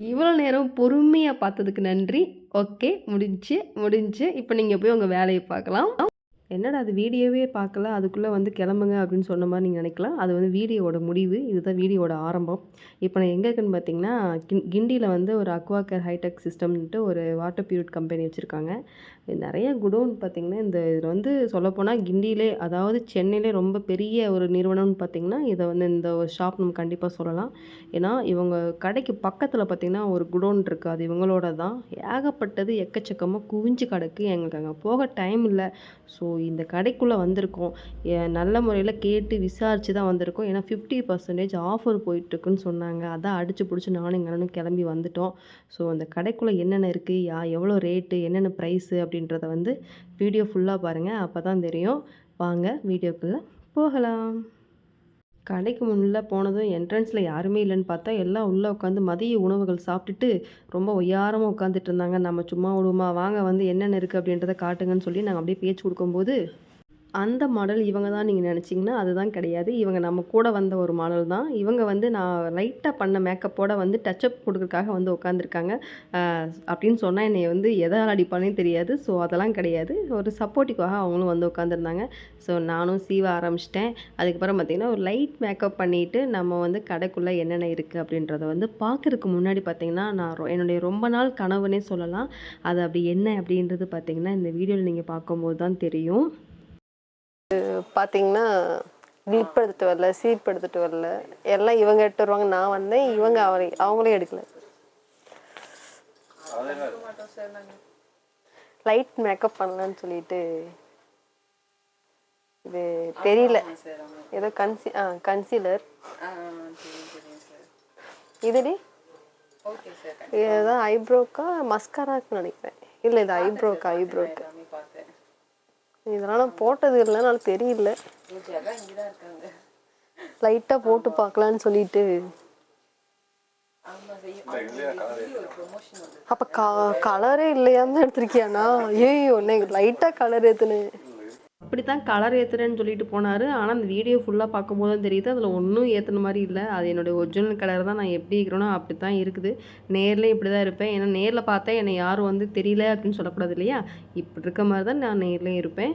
இவ்வளோ நேரம் பொறுமையாக பார்த்ததுக்கு நன்றி. ஓகே முடிஞ்சு முடிஞ்சு. இப்போ நீங்கள் போய் உங்கள் வேலையை பார்க்கலாம். என்னடா அது வீடியோவே பார்க்கல அதுக்குள்ளே வந்து கிளம்புங்க அப்படின்னு சொன்ன மாதிரி நீங்கள் நினைக்கலாம். அது வந்து வீடியோவோட முடிவு. இதுதான் வீடியோவோட ஆரம்பம். இப்போ நான் எங்கே இருக்குன்னு பார்த்தீங்கன்னா கிண் கிண்டியில் வந்து ஒரு அக்வாக்கர் ஹைடெக் சிஸ்டம்ன்ட்டு ஒரு வாட்டர் பியூரிட் கம்பெனி வச்சுருக்காங்க. நிறைய குடோன் பார்த்திங்கன்னா இந்த இதில் வந்து சொல்லப்போனால் கிண்டியிலே அதாவது சென்னையிலே ரொம்ப பெரிய ஒரு நிறுவனம்னு பார்த்திங்கன்னா இதை வந்து இந்த ஒரு ஷாப் நம்ம கண்டிப்பாக சொல்லலாம். ஏன்னா இவங்க கடைக்கு பக்கத்தில் பார்த்திங்கன்னா ஒரு குடோன் இருக்குது அது இவங்களோட தான் ஏகப்பட்டது எக்கச்சக்கமாக குவிஞ்சு கிடக்கு எங்களுக்கு. அங்கே போக டைம் இல்லை. ஸோ இந்த கடைக்குள்ளே வந்திருக்கோம். நல்ல முறையில் கேட்டு விசாரித்து தான் வந்திருக்கோம். ஏன்னா ஃபிஃப்டி பர்சன்டேஜ் ஆஃபர் போயிட்டுருக்குன்னு சொன்னாங்க. அதான் அடித்து பிடிச்சி நானும் எங்கள் கிளம்பி வந்துட்டோம். ஸோ அந்த கடைக்குள்ளே என்னென்ன இருக்குது யா எவ்வளோ ரேட்டு என்னென்ன ப்ரைஸு அப்படின்றத வந்து வீடியோ ஃபுல்லாக பாருங்கள் அப்போ தான் தெரியும். வாங்க வீடியோக்குள்ளே போகலாம். கடைக்கு முன்னில் போனதும் என்ட்ரன்ஸில் யாருமே இல்லைன்னு பார்த்தா எல்லாம் உள்ளே உட்காந்து மதிய உணவுகள் சாப்பிட்டுட்டு ரொம்ப ஒய்யாரமாக உட்காந்துட்டு இருந்தாங்க. நம்ம சும்மா விடுவோமா? வாங்க வந்து என்னென்ன இருக்குது அப்படின்றத காட்டுங்கன்னு சொல்லி நாங்கள் அப்படியே பேச்சு கொடுக்கும்போது அந்த மாடல் இவங்க தான் நீங்கள் நினச்சிங்கன்னா அதுதான் கிடையாது. இவங்க நம்ம கூட வந்த ஒரு மாடல் தான். இவங்க வந்து நான் லைட்டாக பண்ண மேக்கப்போட வந்து டச்சப் கொடுக்குறதுக்காக வந்து உட்காந்துருக்காங்க அப்படின்னு சொன்னால் என்னை வந்து எதால் அடிப்பானே தெரியாது. ஸோ அதெல்லாம் கிடையாது. ஒரு சப்போர்ட்டிக்காக அவங்களும் வந்து உட்காந்துருந்தாங்க ஸோ நானும் சீவ ஆரம்பிச்சிட்டேன். அதுக்கப்புறம் பார்த்திங்கன்னா ஒரு லைட் மேக்கப் பண்ணிவிட்டு நம்ம வந்து கடைக்குள்ளே என்னென்ன இருக்குது அப்படின்றத வந்து பார்க்குறதுக்கு முன்னாடி பார்த்திங்கன்னா நான் என்னுடைய ரொம்ப நாள் கனவுனே சொல்லலாம். அது அப்படி என்ன அப்படின்றது பார்த்திங்கன்னா இந்த வீடியோவில் நீங்கள் பார்க்கும்போது தான் தெரியும். பார்த்தீங்கன்னா கிளிப் எடுத்துட்டு வரல சீப் எடுத்துட்டு வரல. எல்லாம் இவங்க எடுத்து வருவாங்க. நான் வந்தேன். இவங்க அவரை அவங்களே எடுக்கல. லைட் மேக்கப் பண்ணலான்னு சொல்லிட்டு இது தெரியல. ஏதோ கன்சி ஆ கன்சீலர் இதுடி? இதுதான் ஐப்ரோக்கா மஸ்காராக்கு நினைக்கிறேன். இல்லை இது ஐப்ரோக்கா ஐப்ரோக்கு இதெல்லாம் நான் போட்டது இல்லைனால தெரியல. லைட்டா போட்டு பார்க்கலான்னு சொல்லிட்டு. அப்ப கலரே இல்லையான்னு எடுத்திருக்கியாண்ணா? ஐயோ லைட்டா கலர் ஏத்துனு அப்படி தான் கலர் ஏற்றுறேன்னு சொல்லிட்டு போனார். ஆனால் அந்த வீடியோ ஃபுல்லாக பார்க்கும்போது தான் தெரியுது. அதில் ஒன்றும் ஏற்றுன மாதிரி இல்லை. அது என்னுடைய ஒரிஜினல் கலர் தான் நான் எப்படி இருக்கிறேனோ அப்படி தான் இருக்குது. நேர்லேயும் இப்படி தான் இருப்பேன். ஏன்னா நேரில் பார்த்தா என்னை யாரும் வந்து தெரியல அப்படின்னு சொல்லக்கூடாது இல்லையா? இப்படி இருக்க மாதிரி தான் நான் நேர்லேயும் இருப்பேன்.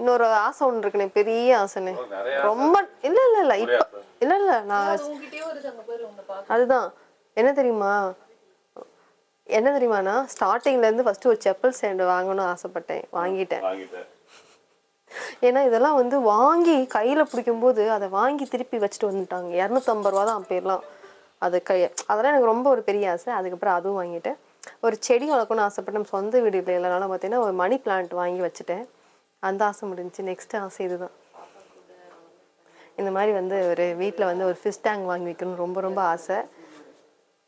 இன்னொரு ஆசை ஒன்று இருக்குண்ணே. பெரிய ஆசைண்ணே. ரொம்ப இல்ல இல்ல இல்ல. இப்ப இல்ல இல்ல நான் அதுதான். என்ன தெரியுமா? என்ன தெரியுமாண்ணா? ஸ்டார்டிங்ல இருந்து ஃபர்ஸ்ட் ஒரு செப்பல் ஸ்டாண்டு வாங்கணும்னு ஆசைப்பட்டேன். வாங்கிட்டேன். ஏன்னா இதெல்லாம் வந்து வாங்கி கையில் பிடிக்கும்போது அதை வாங்கி திருப்பி வச்சுட்டு வந்துட்டாங்க. இரநூத்தம்பது ரூபா தான் பேர்லாம் அது கை அதெல்லாம் எனக்கு ரொம்ப ஒரு பெரிய ஆசை. அதுக்கப்புறம் அதுவும் வாங்கிட்டேன். ஒரு செடி வளர்க்கணும்னு ஆசைப்பட்டேன் சொந்த வீடு இல்லை இல்லைனால பார்த்தீங்கன்னா ஒரு மணி பிளான்ட் வாங்கி வச்சுட்டேன். அந்த ஆசை முடிஞ்சுச்சு. நெக்ஸ்ட் ஆசை இதுதான். இந்த மாதிரி வந்து ஒரு வீட்டில் வந்து ஒரு ஃபிஷ் டேங்க் வாங்கி வைக்கணும்னு ரொம்ப ரொம்ப ஆசை.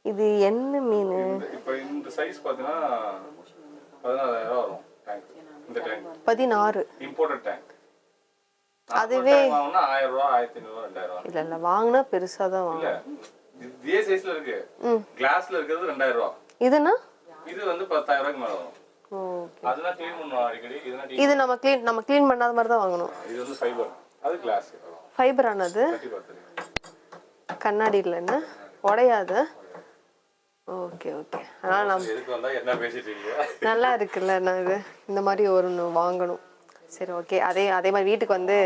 இது என்ன மீன்? இப்ப இந்த சைஸ் பாத்தீங்கன்னா பதினாறாயிரம் ரூபா வரும் டேங்க் இந்த டேங்க் பதினாறு. இம்போர்ட்டட் டேங்க் அதுவே- ஆயிரம் ரூபா ஆயிரத்தி ஐநூறு ரெண்டாயிரம் ரூபா இல்லை இல்லை வாங்கினா பெருசாக தான் இல்ல வாங்கணும் இதே சைஸ்ல இருக்கு. கிளாஸ்ல இருக்கிறது ரெண்டாயிரம் ரூபா இதுனா? இது வந்து பத்தாயிரம் ரூபாய்க்கு மேல வரும். ஓ அதெல்லாம் க்ளீன் பண்ணுவோம் அடிக்கடி. இதெல்லாம் clean- இது நம்ம க்ளீன் நம்ம க்ளீன் பண்ணாத மாதிரி தான் வாங்கணும். இது வந்து ஃபைபர் அது கிளாஸ் ஃபைபர் ஆனது? கண்ணாடி இல்லைன்னு உடையாது. Okay okay. அதனால் நம்ம என்ன நல்லா இருக்குல்ல நான் இது? இந்த மாதிரி ஒரு ஒன்று வாங்கணும். சரி ஓகே. அதே அதே மாதிரி வீட்டுக்கு வந்து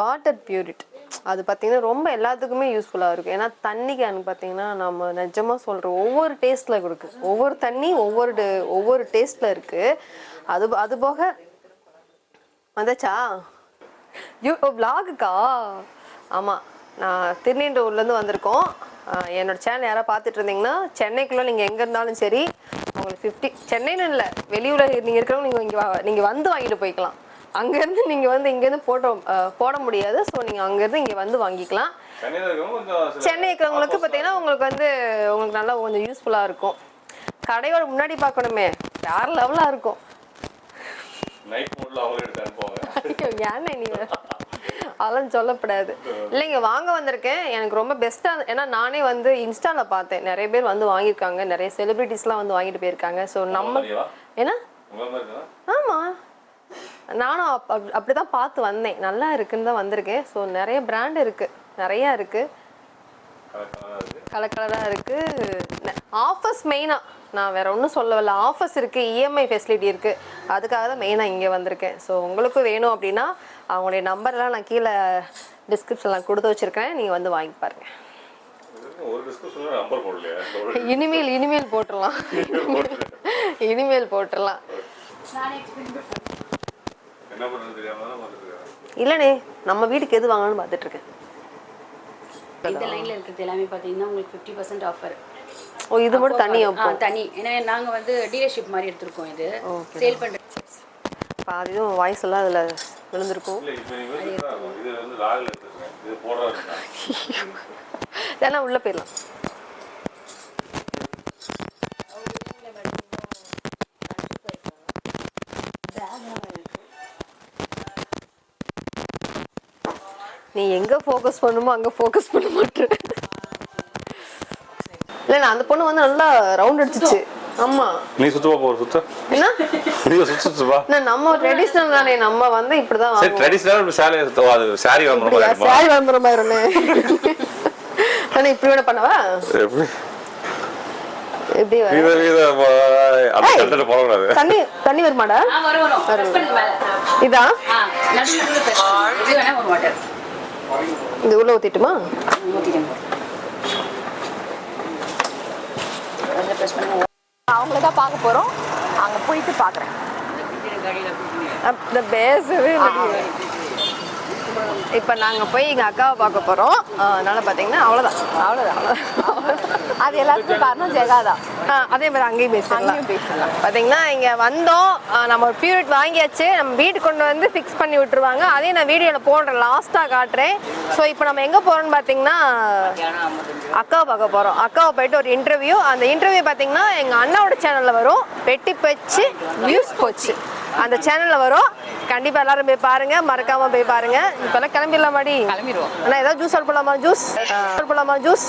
வாட்டர் பியூரிட் அது பார்த்தீங்கன்னா ரொம்ப எல்லாத்துக்குமே யூஸ்ஃபுல்லாக இருக்கும். ஏன்னா தண்ணி கேன் பார்த்தீங்கன்னா நம்ம நிஜமாக சொல்கிறோம் ஒவ்வொரு டேஸ்ட்டில் கொடுக்கு ஒவ்வொரு தண்ணி ஒவ்வொரு ஒவ்வொரு டேஸ்ட்டில் இருக்குது அது அது போக வந்தாச்சா? யூ விலாகுக்கா ஆமாம் நான் திருநீண்டூர்லேருந்து வந்திருக்கோம். என்னோட சேனல் யாராவது பார்த்துட்டு இருந்தீங்கன்னா சென்னைக்குள்ளே நீங்கள் எங்கே இருந்தாலும் சரி உங்களுக்கு ஃபிஃப்டி சென்னைன்னு இல்லை வெளியூரில் நீங்கள் இருக்கிறவங்க நீங்கள் இங்கே நீங்கள் வந்து வாங்கிட்டு போய்க்கலாம். அங்கேருந்து நீங்கள் வந்து இங்கேருந்து போட்டோ போட முடியாது. ஸோ நீங்கள் அங்கேருந்து இங்கே வந்து வாங்கிக்கலாம். சென்னை இருக்கிறவங்களுக்கு பார்த்தீங்கன்னா உங்களுக்கு வந்து உங்களுக்கு நல்லா கொஞ்சம் யூஸ்ஃபுல்லாக இருக்கும். கடையோட முன்னாடி பார்க்கணுமே வேறு லெவலாக இருக்கும். நைட் மோட்ல அவங்களே எடுத்து அனுப்புவாங்க. ஏன்னா நீ? அதெல்லாம் சொல்லப்படாது. இல்லைங்க வாங்க வந்திருக்கேன். எனக்கு ரொம்ப பெஸ்ட்டாக ஏன்னா நானே வந்து இன்ஸ்டாவில் பார்த்தேன். நிறைய பேர் வந்து வாங்கியிருக்காங்க. நிறைய செலிபிரிட்டிஸ்லாம் வந்து வாங்கிட்டு போயிருக்காங்க. ஸோ நம்ம இருக்குதா? ஆமாம் நானும் அப் அப் அப்படி தான் பார்த்து வந்தேன். நல்லா இருக்குன்னு தான் வந்திருக்கேன். ஸோ நிறைய பிராண்ட் இருக்குது நிறையா இருக்குது கலர் கலராக இருக்குது ஆஃபர்ஸ் மெயினாக நான் வேற ஒன்றும் சொல்லவில்ல. ஆஃபர்ஸ் இருக்குது இஎம்ஐ ஃபெசிலிட்டி இருக்குது அதுக்காக தான் மெயினாக இங்கே வந்திருக்கேன். ஸோ உங்களுக்கும் வேணும் அப்படின்னா அவங்களுடைய நம்பர்லாம் நான் கீழே டிஸ்கிரிப்ஷனில் கொடுத்து வச்சுருக்கேன். நீங்கள் வந்து வாங்கி பாருங்கள் இனிமேல் இனிமேல் போட்டுடலாம். இனிமேல் போட்டுடலாம். தான் இல்லைண்ணே நம்ம வீட்டுக்கு எது வாங்கணும்னு பார்த்துட்டு இருக்கேன் இந்த லைன்ல இருக்கிறது எல்லாமே பாத்தீங்கன்னா உங்களுக்கு ஃபிஃப்டி பர்சன்ட் ஆஃபர் ஓ இது மட்டும் ஆ தனி. ஏன்னா நாங்க வந்து டீலர்ஷிப் மாதிரி எடுத்திருக்கோம் இது. சேல் பண்ற பாதி இதுவும் வாய்ஸ் எல்லாம் அதில் விழுந்திருக்கும். ஏன்னா உள்ளே போயிடலாம். நீ எங்க ஃபோக்கஸ் பண்ணுமோ அங்க ஃபோக்கஸ் பண்ண மாட்டேன். இல்ல நான் அந்த பொண்ணு வந்து நல்லா ரவுண்ட் அடிச்சிச்சு. ஆமா. நீ சுத்துவா போகிற சுத்த. என்ன? நீ சுத்து சுத்துவா நான் நம்ம ட்ரெடிஷ்னல் தானே நம்ம வந்து இப்படிதான் சரி வாங்குவோம். ட்ரெடிஷ்னல் சேலை சுத்தவா? அது சாரி வாங்குற மாதிரி சாரி விளம்பரம் ஆயிரும்னே நானே இப்படி வேணா பண்ணவா? எப்படி? எப்படி வர? இது இது அந்த கண்டென்ட் போடக்கூடாது தண்ணி தண்ணி வருமாடா? ஆ வரும் வரும். press பண்ணுங்க மேல. இதா? ஆ நடு நடுவுல press. பண்ணுங்க. இது வேணா ஒரு வாட்டர் இது உள்ள ஊத்திட்டுமா? ஊத்திக்கங்க அதுல பிரஸ் அவங்கள தான் பார்க்க போறோம். அங்க போயிட்டு அந்த பேசவே இல்லை. இப்போ நாங்கள் போய் எங்கள் அக்காவை பார்க்க போகிறோம் அதனால பார்த்தீங்கன்னா அவ்வளோதான் அவ்வளோதான் அது எல்லாத்துக்கும் காரணம் ஜெகாதா அதே மாதிரி அங்கேயும் பேசலாம் பேசலாம் பார்த்தீங்கன்னா இங்கே வந்தோம். ஆ, நம்ம ஒரு பியூரிட் வாங்கியாச்சு. நம்ம வீட்டுக்கு கொண்டு வந்து ஃபிக்ஸ் பண்ணி விட்டுருவாங்க. அதையும் நான் வீடியோவில் போடுறேன். லாஸ்ட்டாக காட்டுறேன். ஸோ இப்போ நம்ம எங்கே போகிறோம்னு பார்த்தீங்கன்னா அக்காவை பார்க்க போகிறோம் அக்காவை போயிட்டு ஒரு இன்டர்வியூ அந்த இன்டர்வியூ பார்த்தீங்கன்னா எங்கள் அண்ணாவோட சேனலில் வரும். வெட்டி போச்சு வியூஸ் போச்சு. அந்த சேனலில் வரும். கண்டிப்பாக எல்லாரும் போய் பாருங்க மறக்காம போய் பாருங்க. இப்போல்லாம் கிளம்பிடலாமாடி கிளம்பிடுவோம். அண்ணா ஏதாவது ஜூஸ் போலாமா? ஜூஸ் போலாமா ஜூஸ்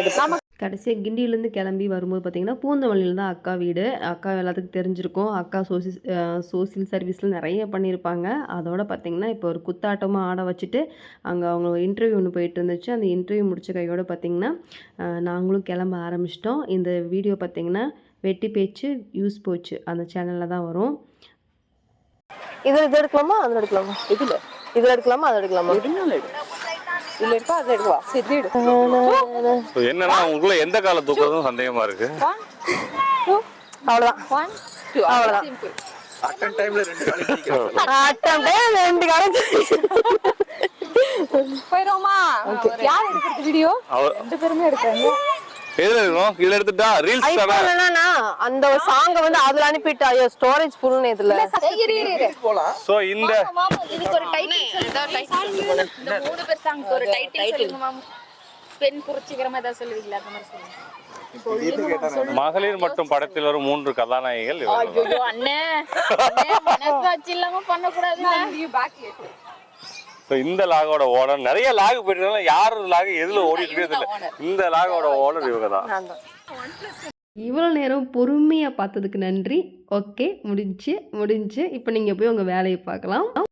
எடுத்து கடைசியாக கிண்டியிலேருந்து கிளம்பி வரும்போது பார்த்தீங்கன்னா பூந்தமல்லியில் தான் அக்கா வீடு. அக்கா எல்லாத்துக்கும் தெரிஞ்சிருக்கும். அக்கா சோசி சோசியல் சர்வீஸில் நிறைய பண்ணியிருப்பாங்க. அதோட பார்த்தீங்கன்னா இப்போ ஒரு குத்தாட்டமாக ஆட வச்சுட்டு அங்கே அவங்க இன்டர்வியூ ஒன்று போயிட்டு இருந்துச்சு. அந்த இன்டர்வியூ முடிச்ச கையோட பார்த்தீங்கன்னா நாங்களும் கிளம்ப ஆரம்பிச்சிட்டோம். இந்த வீடியோ பார்த்தீங்கன்னா வெட்டி பேச்சு யூஸ் போச்சு. அந்த சேனலில் தான் வரும். இதில் இது எடுக்கலாமா? அதில் எடுக்கலாமா? இதில். இதில் எடுக்கலாமா? அதில் எடுக்கலாமா? இதில் எடுப்பா அதில் எடுக்கவா சரி எடு. So, என்னன்னா உங்களுக்குள்ள எந்த கால தூக்குறதும் சந்தேகமா இருக்கு? அவ்வளோதான் அவ்வளோதான் டைம்ல ரெண்டு காலம் போயிரோமா யார் எடுக்கிறது வீடியோ அவர் ரெண்டு பேருமே எடுக்கிறாங்க. எதுல இருக்கணும்? இதுல எடுத்துட்டா ரீல்ஸ் தானே? என்னன்னா அந்த ஒரு சாங்கை வந்து அதுல அனுப்பிட்டு. ஐயோ ஸ்டோரேஜ் புல்லுன்னு இதுல. இரு சோ இந்த இதுக்கு ஒரு டைட்டில் இந்த மூணு பேர் சாங்க்கு ஒரு டைட்டில் சொல்லுங்க மாம். பெண் புரட்சிகரமா ஏதாவது சொல்லுவீங்களா? அந்த மாதிரி சொல்லுங்க. மகளிர் மற்றும் படத்தில் வரும் மூன்று கதாநாயகிகள் அண்ணே. மனசாட்சி இல்லாம So, இந்த லாகோட ஓனர் நிறைய லாக் போயிட்டு. யார் லாக் எதுல ஓடிட்டு இந்த லாகோட ஓனர் இவங்க தான் இவ்வளோ நேரம் பொறுமையாக பார்த்ததுக்கு நன்றி. ஓகே முடிஞ்சு முடிஞ்சு. இப்போ நீங்கள் போய் உங்கள் வேலையை பார்க்கலாம்.